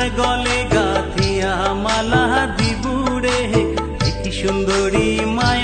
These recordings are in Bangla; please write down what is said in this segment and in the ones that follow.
তার গলে গাথিয়া মালা দিবুড়ে কি সুন্দরী মায়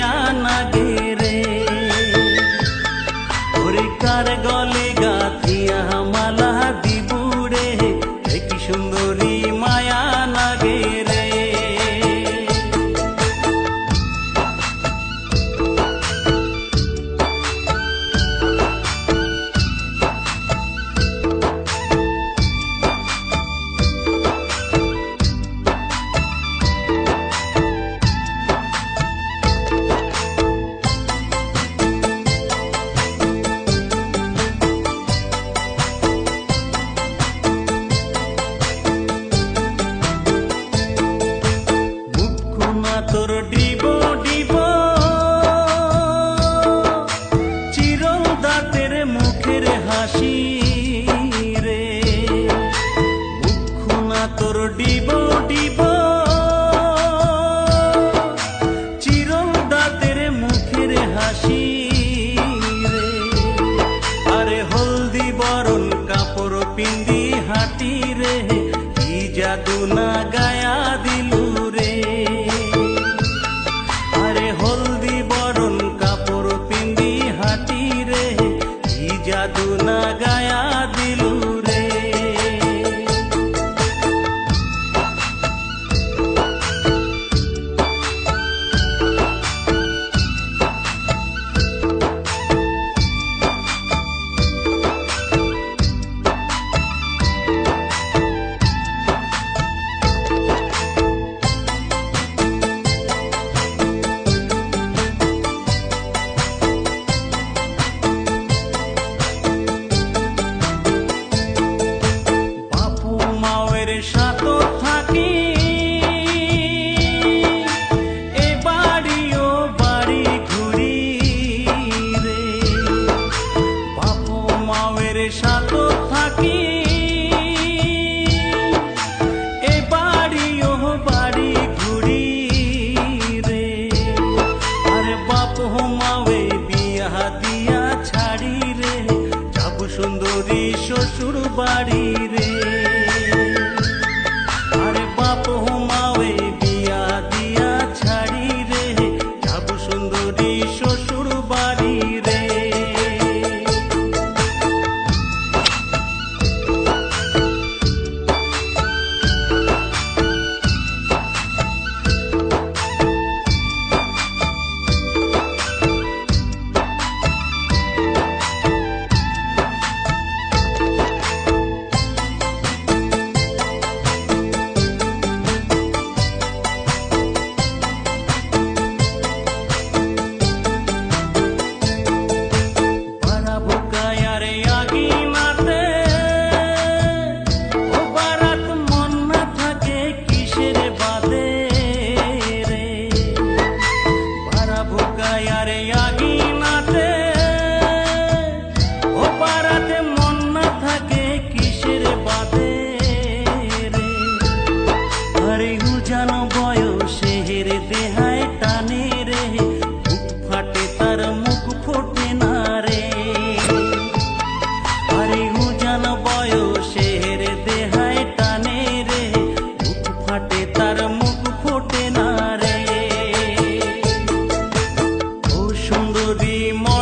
হাসি রে। মুখনা তোর ডিব ডিব। চিরল দাঁতের মুখের হাসি রে। আরে হলদি বরণ, কাপড় পিন্দি, হাঁটি রে। মায়ের সাথে থাকি। এ বাড়ি রে। থাকি। এ বাড়ি রে। আরে বাপ মাওয়ে দিয়া ছাড়ি রে। সুন্দরী শ্বশুর বাড়ি রে। সুন্দরী ম